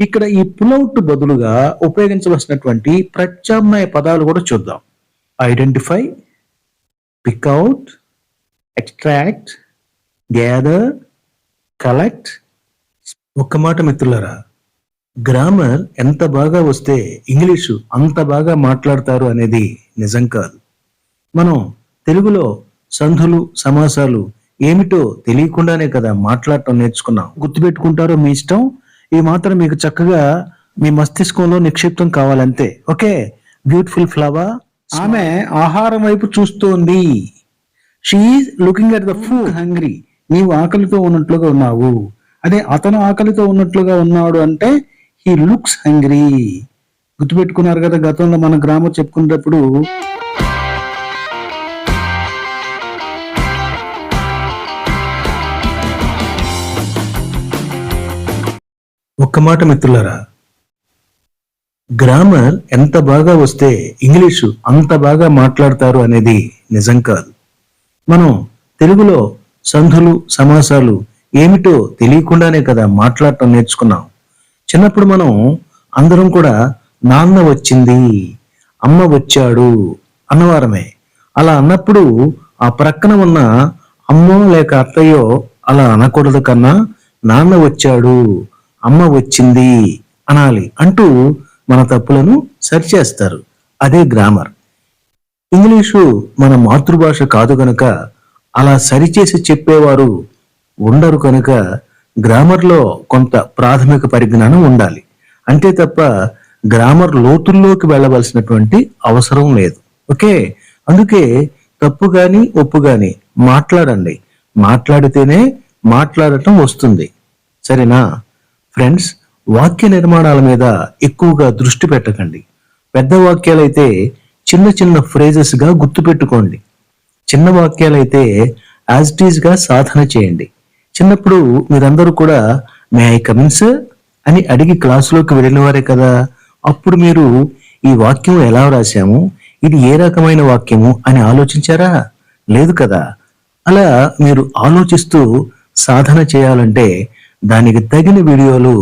ఇక్కడ ఈ పులౌట్ బదులుగా ఉపయోగించవలసినటువంటి ప్రత్యామ్నాయ పదాలు కూడా చూద్దాం. Identify pick out extract gather collect ఒక్క మాట మిత్రులరా గ్రామర్ ఎంత బాగా వస్తే ఇంగ్లీషు అంత బాగా మాట్లాడతారు అనేది నిజం కాదు. మనం తెలుగులో సంధులు సమాసాలు ఏమిటో తెలియకుండానే కదా మాట్లాడటం నేర్చుకున్నాం. గుర్తుపెట్టుకుంటారో మీ ఇష్టం? ఈ మాత్రం మీకు చక్కగా మీ మస్తిష్కంలో నిక్షిప్తం కావాలంతే. ఓకే? బ్యూటిఫుల్ ఫ్లవర్ ఆమె ఆహారం వైపు చూస్తోంది. She's looking at the food hungry నీవు ఆకలితో ఉన్నట్లుగా ఉన్నావు. అదే అతను ఆకలితో ఉన్నట్లుగా ఉన్నాడు అంటే హీ లుక్స్ హంగ్రీ గుర్తుపెట్టుకున్నారు కదా గతంలో మన గ్రామర్ చెప్పుకునేటప్పుడు ఒక్క మాట మిత్రులారా గ్రామర్ ఎంత బాగా వస్తే ఇంగ్లీషు అంత బాగా మాట్లాడతారు అనేది నిజం కాదు. మనం తెలుగులో సంధులు సమాసాలు ఏమిటో తెలియకుండానే కదా మాట్లాడటం నేర్చుకున్నాం. చిన్నప్పుడు మనం అందరం కూడా నాన్న వచ్చింది అమ్మ వచ్చాడు అన్నవారమే. అలా అన్నప్పుడు ఆ ప్రక్కన ఉన్న అమ్మో లేక అత్తయ్యో అలా అనకూడదు కన్నా నాన్న వచ్చాడు అమ్మ వచ్చింది అనాలి అంటూ మన తప్పులను సరిచేస్తారు. అదే గ్రామర్. ఇంగ్లీషు మన మాతృభాష కాదు కనుక అలా సరిచేసి చెప్పేవారు ఉండరు కనుక గ్రామర్లో కొంత ప్రాథమిక పరిజ్ఞానం ఉండాలి. అంతే తప్ప గ్రామర్ లోతుల్లోకి వెళ్ళవలసినటువంటి అవసరం లేదు. ఓకే? అందుకే తప్పు కానీ ఒప్పు కానీ మాట్లాడండి. మాట్లాడితేనే మాట్లాడటం వస్తుంది. సరేనా? ఫ్రెండ్స్ వాక్య నిర్మాణాల మీద ఎక్కువగా దృష్టి పెట్టకండి. పెద్ద వాక్యాలైతే చిన్న చిన్న ఫ్రేజెస్గా గుర్తుపెట్టుకోండి. చిన్న వాక్యాలైతే యాజ్ ఇట్గా సాధన చేయండి. చిన్నప్పుడు మీరందరూ కూడా మే ఐ కమిన్స్ అని అడిగి క్లాసులోకి వెళ్ళిన వారే కదా. అప్పుడు మీరు ఈ వాక్యం ఎలా రాశాము ఇది ఏ రకమైన వాక్యము అని ఆలోచించారా? లేదు కదా. అలా మీరు ఆలోచిస్తూ సాధన చేయాలంటే దానికి తగిన వీడియోలు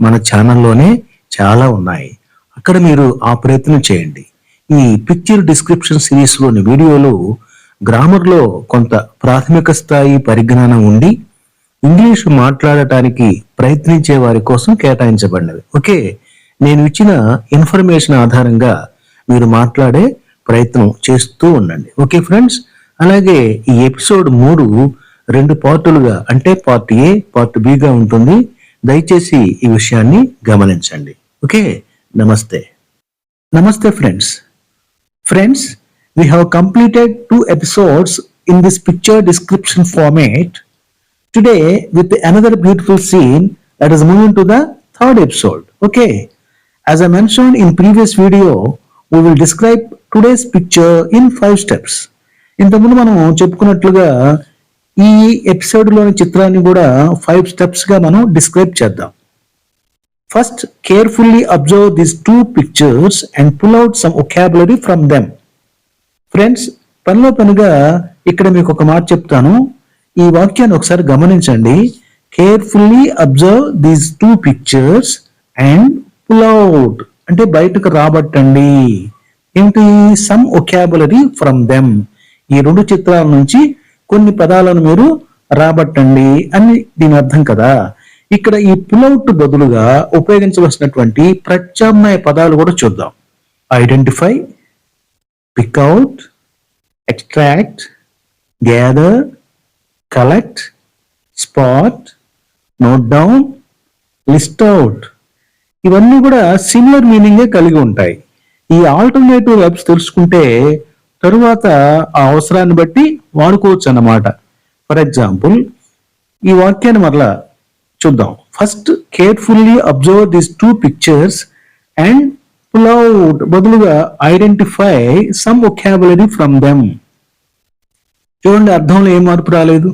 మన ఛానల్లోనే చాలా ఉన్నాయి. అక్కడ మీరు ఆ ప్రయత్నం చేయండి. ఈ పిక్చర్ డిస్క్రిప్షన్ సిరీస్లోని వీడియోలు గ్రామర్లో కొంత ప్రాథమిక స్థాయి పరిజ్ఞానం ఉండి ఇంగ్లీష్ మాట్లాడటానికి ప్రయత్నించే వారి కోసం కేటాయించబడినవి. ఓకే నేను ఇచ్చిన ఇన్ఫర్మేషన్ ఆధారంగా మీరు మాట్లాడే ప్రయత్నం చేస్తూ ఉండండి. ఓకే ఫ్రెండ్స్ అలాగే ఈ ఎపిసోడ్ మూడు రెండు పార్టులుగా అంటే పార్ట్ ఏ పార్ట్ బి గా ఉంటుంది. దయచేసి ఈ విషయాన్ని గమనించండి. ఓకే? నమస్తే. నమస్తే friends. Friends we have completed two episodes in this picture description format today with another beautiful scene that is moving to the third episode okay as I mention in previous video we will describe today's picture in five steps ఇంతకుముందు మనం చెప్పుకున్నట్లుగా ఈ ఎపిసోడ్లోని చిత్రాన్ని కూడా five స్టెప్స్గా మనం describe చేద్దాం. First carefully observe these two pictures and pull out some vocabulary from them friends పనిలో పనిగా ఇక్కడ మీకు ఒక మాట చెప్తాను. ఈ వాక్యాన్ని ఒకసారి గమనించండి. Carefully observe these two pictures and pull out అంటే బయటకు రాబట్టండి. ఏంటి? సమ్ ఒకాబులరీ ఫ్రమ్ దెమ్ ఈ రెండు చిత్రాల నుంచి కొన్ని పదాలను మీరు రాబట్టండి అని దీని అర్థం కదా. ఇక్కడ ఈ పులౌట్ బదులుగా ఉపయోగించవలసినటువంటి ప్రత్యామ్నాయ పదాలు కూడా చూద్దాం. Identify pick out extract gather collect spot note down list out ఇవన్నీ కూడా సిమిలర్ మీనింగే కలిగి ఉంటాయి. ఈ ఆల్టర్నేటివ్ వెబ్స్ తెలుసుకుంటే తరువాత ఆ అవసరాన్ని బట్టి వాడుకోవచ్చు అన్నమాట. ఫర్ ఎగ్జాంపుల్ ఈ వాక్యాన్ని మరలా చూద్దాం. First carefully observe these two pictures and pull out బదులుగా identify some vocabulary from them చూడండి అర్థంలో ఏం మార్పు రాలేదు.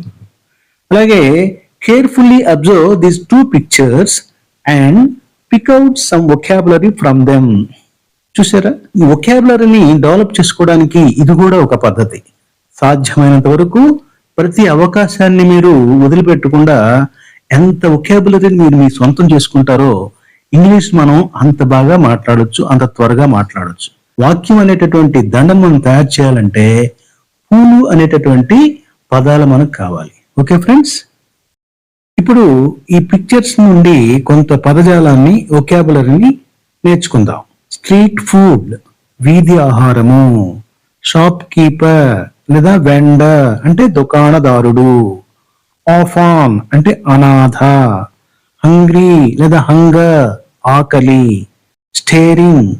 అలాగే carefully observe these two pictures and pick out some vocabulary from them చూసారా? ఒకాబులరీని డెవలప్ చేసుకోవడానికి ఇది కూడా ఒక పద్ధతి. సాధ్యమైనంత వరకు ప్రతి అవకాశాన్ని మీరు వదిలిపెట్టకుండా ఎంత ఒకాబులరీని మీరు మీ సొంతం చేసుకుంటారో ఇంగ్లీష్ మనం అంత బాగా మాట్లాడొచ్చు అంత త్వరగా మాట్లాడొచ్చు. వాక్యం అనేటటువంటి దండం మనం తయారు చేయాలంటే పూలు అనేటటువంటి పదాలు మనకు కావాలి. Okay friends? ఇప్పుడు ఈ పిక్చర్స్ నుండి కొంత పదజాలాన్ని ఒకాబులరీని నేర్చుకుందాం. స్ట్రీట్ ఫుడ్ వీధి ఆహారము షాప్ కీపర్ లేదా వెండర్ అంటే దుకాణదారుడు ఆఫాన్ అంటే అనాథ హంగ్రీ లేదా హంగర్ ఆకలి స్టేరింగ్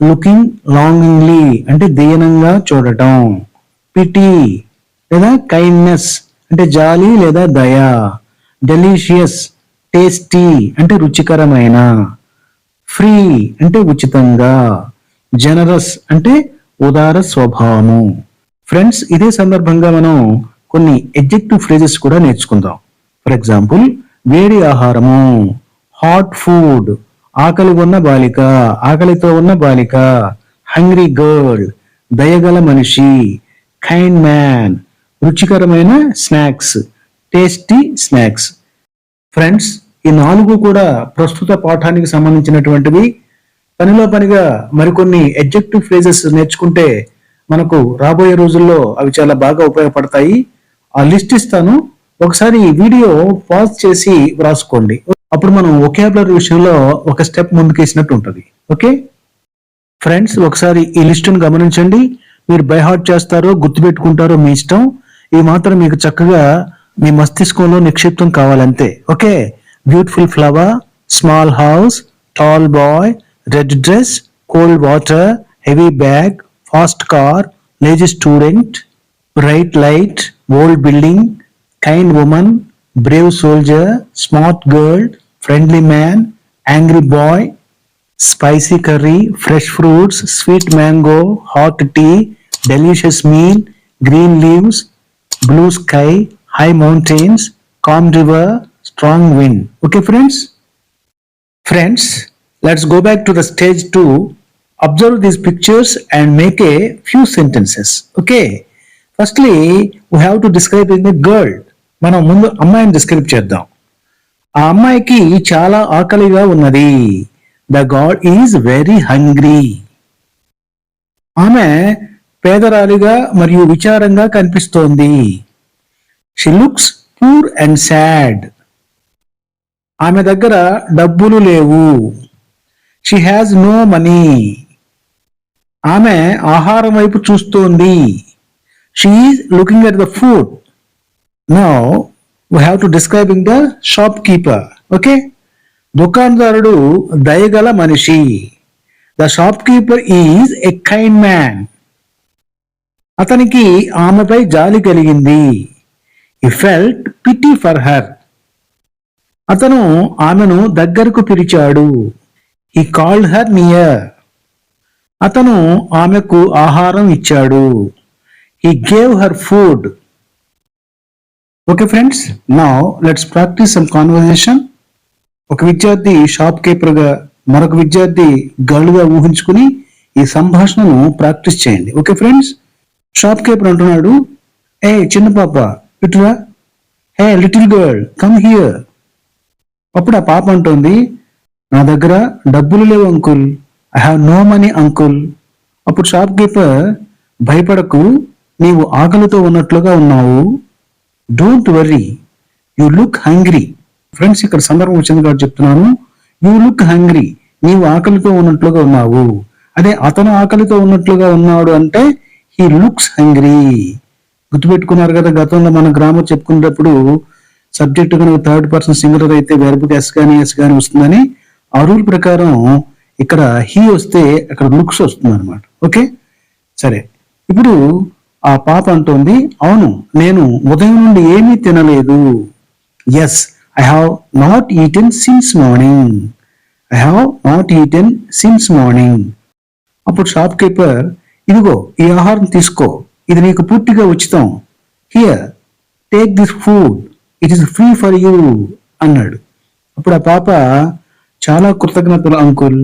లుకింగ్ లాంగింగ్లీ అంటే దీనంగా చూడటం పిటి లేదా కైండ్నెస్ అంటే జాలి లేదా దయ డెలీషియస్ టేస్టీ అంటే రుచికరమైన ఫ్రీ అంటే ఉచితంగా జనరస్ అంటే ఉదార స్వభావము. ఫ్రెండ్స్ ఇదే సందర్భంగా మనం కొన్ని ఎగ్జెక్టివ్ ఫ్రేజెస్ కూడా నేర్చుకుందాం. ఫర్ ఎగ్జాంపుల్ వేడి ఆహారము హాట్ ఫుడ్ ఆకలి ఉన్న బాలిక ఆకలితో ఉన్న బాలిక హంగ్రీ గర్ల్ దయగల మనిషి కైండ్ మ్యాన్ రుచికరమైన స్నాక్స్ టేస్టీ స్నాక్స్ ఫ్రెండ్స్ ఈ నాలుగు కూడా ప్రస్తుత పాఠానికి సంబంధించినటువంటివి. పనిలో పనిగా మరికొన్ని ఎడ్జెక్టివ్ ఫ్రేజెస్ నేర్చుకుంటే మనకు రాబోయే రోజుల్లో అవి చాలా బాగా ఉపయోగపడతాయి. ఆ లిస్ట్ ఇస్తాను. ఒకసారి వీడియో పాజ్ చేసి వ్రాసుకోండి. అప్పుడు మనం ఒకేబులర్ విషయంలో ఒక స్టెప్ ముందుకేసినట్టు ఉంటుంది. ఓకే? ఫ్రెండ్స్ ఒకసారి ఈ లిస్టును గమనించండి. మీరు బైహార్ట్ చేస్తారో గుర్తుపెట్టుకుంటారో మీ ఇష్టం. ఇది మాత్రం మీకు చక్కగా మీ మస్తిష్కంలో నిక్షిప్తం కావాలంతే. Okay? beautiful flower, small house, tall boy, red dress, cold water, heavy bag, fast car, lazy student, bright light, old building, kind woman, brave soldier, smart girl, friendly man, angry boy, spicy curry, fresh fruits, sweet mango, hot tea, delicious meal, green leaves, blue sky, high mountains, calm river, strong wind. Okay, friends? Friends, let's go back to the stage two. Observe these pictures and make a few sentences. Okay. Firstly, we have to describe in the girl. మనం ముందు అమ్మాయిని describe చేద్దాం ఆ అమ్మాయికి చాలా ఆకలిగా ఉన్నది the god is very hungry ఆమె పేదరాలిగా మరియు విచారంగా కనిపిస్తోంది she looks poor and sad ఆమె దగ్గర డబ్బులు లేవు. షీ హ్యాస్ నో మనీ ఆమె ఆహారం వైపు చూస్తోంది. She is looking at the food no we have to describing the shopkeeper okay దుకాణదారుడు దయగల మనిషి. The shopkeeper is a kind man అతనికి ఆమెపై జాలి కలిగింది. ఈ ఫెల్ట్ పిటీ ఫర్ హర్ అతను ఆమెను దగ్గరకు పిలిచాడు. ఈ కాల్డ్ హర్ నియర్ అతను ఆమెకు ఆహారం ఇచ్చాడు. He gave her food okay friends నా లెట్స్ ప్రాక్టీస్ సమ్ కాన్వర్జేషన్ ఒక విద్యార్థి షాప్ కీపర్గా మరొక విద్యార్థి గర్ల్గా ఊహించుకుని ఈ సంభాషణను ప్రాక్టీస్ చేయండి. ఓకే ఫ్రెండ్స్ షాప్ కీపర్ అంటున్నాడు ఏ చిన్న పాప ఇటురా hey little girl come here అప్పుడు ఆ పాప అంటోంది నా దగ్గర డబ్బులు లేవు uncle. I have no money uncle. అప్పుడు షాప్ కీపర్ భయపడకు నీవు ఆకలితో ఉన్నట్లుగా ఉన్నావు. Don't worry you look hungry friends ఇక్కడ సందర్భం వచ్చింది కాబట్టి చెప్తున్నాను. యు లుక్ హంగ్రీ నీవు ఆకలితో ఉన్నట్లుగా ఉన్నావు. అదే అతను ఆకలితో ఉన్నట్లుగా ఉన్నాడు అంటే హీ లుక్స్ హంగ్రీ గుర్తుపెట్టుకున్నారు కదా గతంలో మన గ్రామర్ చెప్పుకునేటప్పుడు సబ్జెక్ట్ కనుక థర్డ్ పర్సన్ సింగులర్ అయితే వెర్బ్ ఎస్ కానీ ఎస్ కానీ వస్తుందని ఆ రూల్ ప్రకారం ఇక్కడ హీ వస్తే అక్కడ లుక్స్ వస్తుంది అనమాట ఓకే సరే. ఇప్పుడు ఆ పాప అంటోంది అవును నేను ఉదయం నుండి ఏమీ తినలేదు. Yes I have not eaten since morning I have not eaten since morning అప్పుడు షాప్ కీపర్ ఇదిగో ఈ ఆహారం తీసుకో. ఇది నీకు పూర్తిగా ఉచితం. Here take this food it is free for you అన్నాడు. అప్పుడు ఆ పాప చాలా కృతజ్ఞతలు uncle.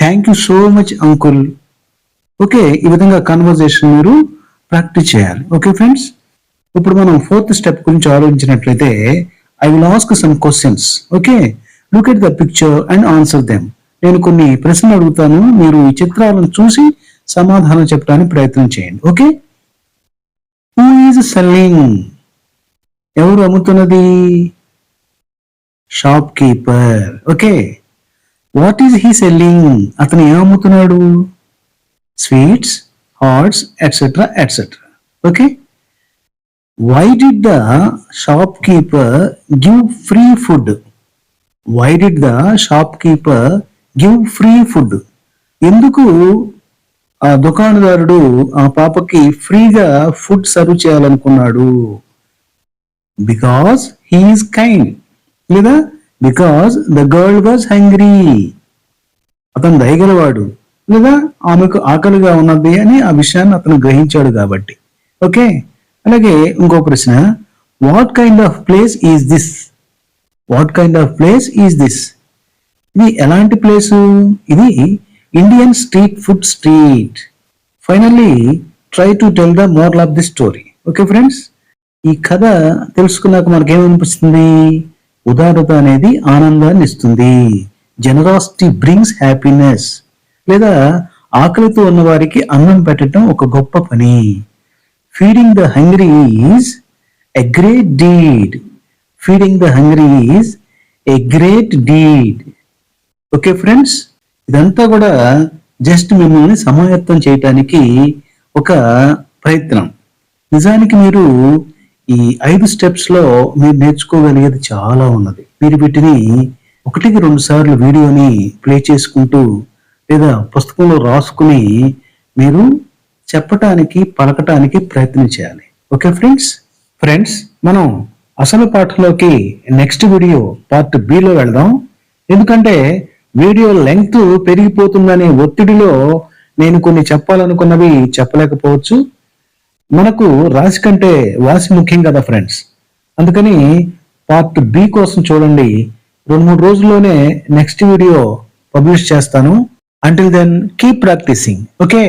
Thank you so much uncle. Okay ఈ విధంగా కన్వర్జేషన్ మీరు ప్రాక్టీస్ చేయాలి. ఓకే ఫ్రెండ్స్ ఇప్పుడు మనం ఫోర్త్ స్టెప్ గురించి ఆలోచించినట్లయితే I will ask some questions okay look at the picture and answer them నేను కొన్ని ప్రశ్నలు అడుగుతాను. మీరు ఈ చిత్రాలను చూసి సమాధానం చెప్పడానికి ప్రయత్నం చేయండి. ఓకే? హూ ఈజ్ సెల్లింగ్ ఎవరు అమ్ముతున్నది? Shopkeeper okay. What is he selling అతను ఏం అమ్ముతున్నాడు? Sweets hots etcetera etcetera okay why did the shopkeeper give free food why did the shopkeeper give free food ఎందుకు ఆ దుకాణదారుడు ఆ పాపకి ఫ్రీగా ఫుడ్ సర్వ్ చేయాలనుకున్నాడు? బికాస్ హీఈస్ కైండ్ లేదా because the girl was hungry అతను దయగలవాడు. లేదా ఆమెకు ఆకలిగా ఉన్నది అని ఆ విషయాన్ని అతను గ్రహించాడు కాబట్టి. ఓకే? అలాగే ఇంకో ప్రశ్న. What kind of place is this what kind of place is this ఇది ఎలాంటి ప్లేసు? ఇది Indian street food street finally try to tell the moral of the story okay friends ఈ కథ తెలుసుకున్నాక మనకేమనిపిస్తుంది? ఉదారత అనేది ఆనందాన్ని ఇస్తుంది. జనరాసిటీ బ్రింగ్స్ హ్యాపీనెస్ లేదా ఆకలితో ఉన్న వారికి అన్నం పెట్టడం ఒక గొప్ప పని. Feeding the hungry is a great deed feeding the hungry is a great deed okay friends ఇదంతా కూడా జస్ట్ మిమ్మల్ని సమాయత్తం చేయటానికి ఒక ప్రయత్నం. నిజానికి మీరు ఈ ఐదు స్టెప్స్లో మీరు నేర్చుకోగలిగేది చాలా ఉన్నది. మీరు వీటిని ఒకటికి రెండు సార్లు వీడియోని ప్లే చేసుకుంటూ లేదా పుస్తకంలో రాసుకుని మీరు చెప్పటానికి పలకటానికి ప్రయత్నం చేయాలి. Okay friends? ఫ్రెండ్స్ మనం అసలు పాఠంలోకి నెక్స్ట్ వీడియో పార్ట్ బిలో వెళ్దాం. ఎందుకంటే వీడియో లెంగ్త్ పెరిగిపోతుందనే ఒత్తిడిలో నేను కొన్ని చెప్పాలనుకున్నవి చెప్పలేకపోవచ్చు. మనకు రాశి కంటే వాసి ముఖ్యం కదా ఫ్రెండ్స్ అందుకని పార్ట్ బి కోసం చూడండి. రెండు మూడు రోజుల్లోనే నెక్స్ట్ వీడియో పబ్లిష్ చేస్తాను. Until then keep practicing okay